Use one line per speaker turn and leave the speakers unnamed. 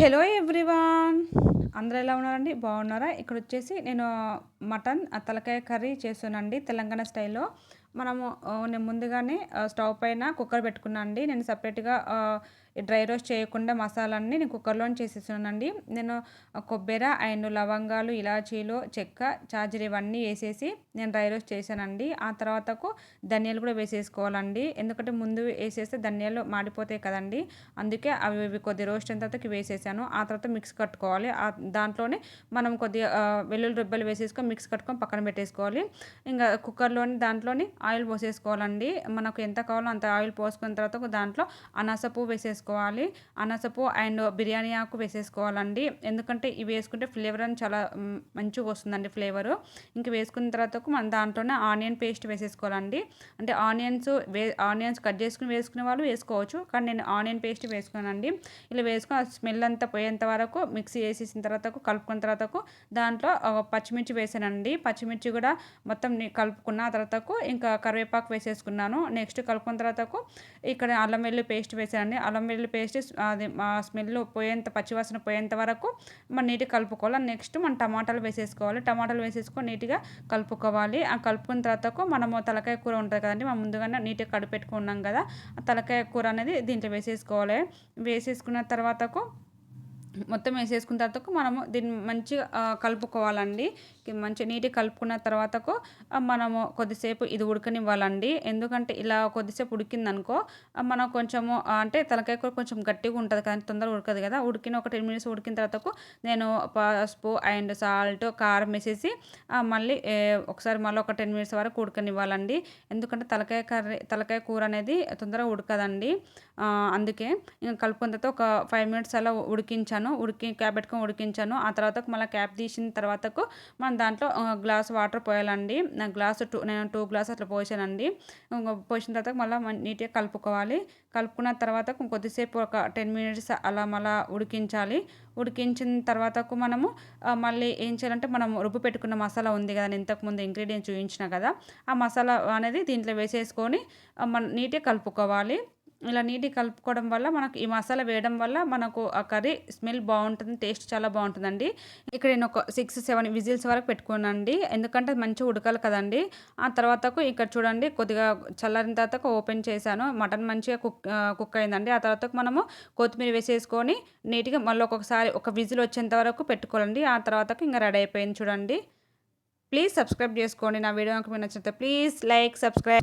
Hello everyone. అందరూ ఎలా ఉన్నారండి? బాగున్నారా? ఇక్కడ వచ్చేసి నేను మటన్ తలకాయ కర్రీ చేస్తున్నానండి తెలంగాణ స్టైల్లో. మనము నేను ముందుగానే స్టవ్ పైన కుక్కర్ పెట్టుకున్నాను అండి నేను సపరేట్గా డ్రై రోస్ట్ చేయకుండా మసాలాన్ని నేను కుక్కర్లోనే చేసేస్తున్నానండి. నేను కొబ్బరి అండ్ లవంగాలు ఇలాచీలు చెక్క చార్జర్ ఇవన్నీ వేసేసి నేను డ్రై రోస్ట్ చేశానండి. ఆ తర్వాతకు ధనియాలు కూడా వేసేసుకోవాలండి. ఎందుకంటే ముందు వేసేస్తే ధనియాలు మాడిపోతాయి కదండి. అందుకే అవి ఇవి కొద్ది రోస్ట్ అయిన తర్వాత వేసేసాను. ఆ తర్వాత మిక్స్ కట్టుకోవాలి. దాంట్లోనే మనం కొద్దిగా వెల్లుల్లి రుబ్బలు వేసేసుకొని మిక్స్ కట్టుకొని పక్కన పెట్టేసుకోవాలి. ఇంకా కుక్కర్లోని దాంట్లోని ఆయిల్ పోసేసుకోవాలండి. మనకు ఎంత కావాలో అంత ఆయిల్ పోసుకున్న తర్వాత దాంట్లో అనసపు వేసేసుకోవాలి. అనసపు అండ్ బిర్యానీ ఆకు వేసేసుకోవాలండి. ఎందుకంటే ఇవి వేసుకుంటే ఫ్లేవర్ అని చాలా మంచిగా వస్తుందండి ఫ్లేవరు. ఇంక వేసుకున్న తర్వాత మన దాంట్లోనే ఆనియన్ పేస్ట్ వేసేసుకోవాలండి. అంటే ఆనియన్స్ వే ఆనియన్స్ కట్ చేసుకుని వేసుకునే వాళ్ళు వేసుకోవచ్చు. కానీ నేను ఆనియన్ పేస్ట్ వేసుకున్నానండి. ఇలా వేసుకొని ఆ స్మెల్ అంతా పోయేంత వరకు మిక్సీ వేసేసిన తర్వాత కలుపుకున్న తర్వాత దాంట్లో పచ్చిమిర్చి వేసానండి. పచ్చిమిర్చి కూడా మొత్తం కలుపుకున్న తర్వాతకు ఇంకా కరివేపాకు వేసేసుకున్నాను. నెక్స్ట్ కలుపుకున్న తర్వాతకు ఇక్కడ అల్లం వెల్లుల్లి పేస్ట్ వేసానండి అల్లం వెల్లుల్లి పేస్ట్ అది మా స్మెల్ పోయేంత పచ్చివాసన పోయేంత వరకు మనం నీట్గా కలుపుకోవాలి. నెక్స్ట్ మనం టమాటాలు వేసేసుకోవాలి. టమాటాలు వేసేసుకొని నీట్గా కలుపుకోవాలి. ఆ కలుపుకున్న తర్వాతకు మనము తలకాయ కూర ఉంటుంది కదండి మనం ముందుగానే నీట్గా కడుపెట్టుకున్నాం కదా తలకాయ కూర అనేది దీంట్లో వేసేసుకోవాలి. వేసేసుకున్న తర్వాతకు మొత్తం వేసేసుకున్న తర్వాత మనము దీన్ని మంచిగా కలుపుకోవాలండి. మంచిగా నీట్గా కలుపుకున్న తర్వాతకు మనము కొద్దిసేపు ఇది ఉడకనివ్వాలండి. ఎందుకంటే ఇలా కొద్దిసేపు ఉడికిందనుకో మనం కొంచెము అంటే తలకాయ కూర కొంచెం గట్టిగా ఉంటుంది కానీ తొందరగా ఉడకదు కదా. ఉడికిన ఒక టెన్ మినిట్స్ ఉడికిన తర్వాతకు నేను పసుపు అండ్ సాల్ట్ కారం వేసేసి మళ్ళీ ఒకసారి మళ్ళీ ఒక టెన్ మినిట్స్ వరకు ఉడకనివ్వాలండి. ఎందుకంటే తలకాయ కర్రీ తలకాయ కూర అనేది తొందరగా ఉడకదండి. అందుకే ఇంకా కలుపుకున్న తర్వాత ఒక ఫైవ్ మినిట్స్ అలా ఉడికించాను. ఉడికి క్యాప్ పెట్టుకొని ఉడికించాను. ఆ తర్వాత మళ్ళీ క్యాప్ తీసిన తర్వాతకు మనం దాంట్లో గ్లాస్ వాటర్ పోయాలండి. గ్లాస్ టూ నేను టూ గ్లాస్ అట్లా పోసానండి. పోసిన తర్వాత మళ్ళీ నీట్గా కలుపుకోవాలి. కలుపుకున్న తర్వాత కొద్దిసేపు ఒక టెన్ మినిట్స్ అలా మళ్ళీ ఉడికించాలి. ఉడికించిన తర్వాతకు మనము మళ్ళీ ఏం చేయాలంటే మనం రుబ్బు పెట్టుకున్న మసాలా ఉంది కదా ఇంతకుముందు ఇంగ్రీడియంట్స్ చూపించిన కదా ఆ మసాలా అనేది దీంట్లో వేసేసుకొని మన నీట్గా కలుపుకోవాలి. ఇలా నీట్గా కలుపుకోవడం వల్ల మనకు ఈ మసాలా వేయడం వల్ల మనకు ఆ కర్రీ స్మెల్ బాగుంటుంది టేస్ట్ చాలా బాగుంటుందండి. ఇక్కడ నేను ఒక సిక్స్ సెవెన్ విజిల్స్ వరకు పెట్టుకున్నానండి. ఎందుకంటే మంచిగా ఉడకాలి కదండి. ఆ తర్వాతకు ఇక్కడ చూడండి కొద్దిగా చల్లారిన తర్వాత ఓపెన్ చేశాను. మటన్ మంచిగా కుక్ కుక్ అయిందండి. ఆ తర్వాత మనము కొత్తిమీర వేసేసుకొని నీట్గా మళ్ళీ ఒక్కొక్కసారి ఒక విజిల్ వచ్చేంత వరకు పెట్టుకోవాలండి. ఆ తర్వాత ఇంకా రెడీ అయిపోయింది చూడండి. ప్లీజ్ సబ్స్క్రైబ్ చేసుకోండి. నా వీడియో మీకు నచ్చితే ప్లీజ్ లైక్ సబ్స్క్రైబ్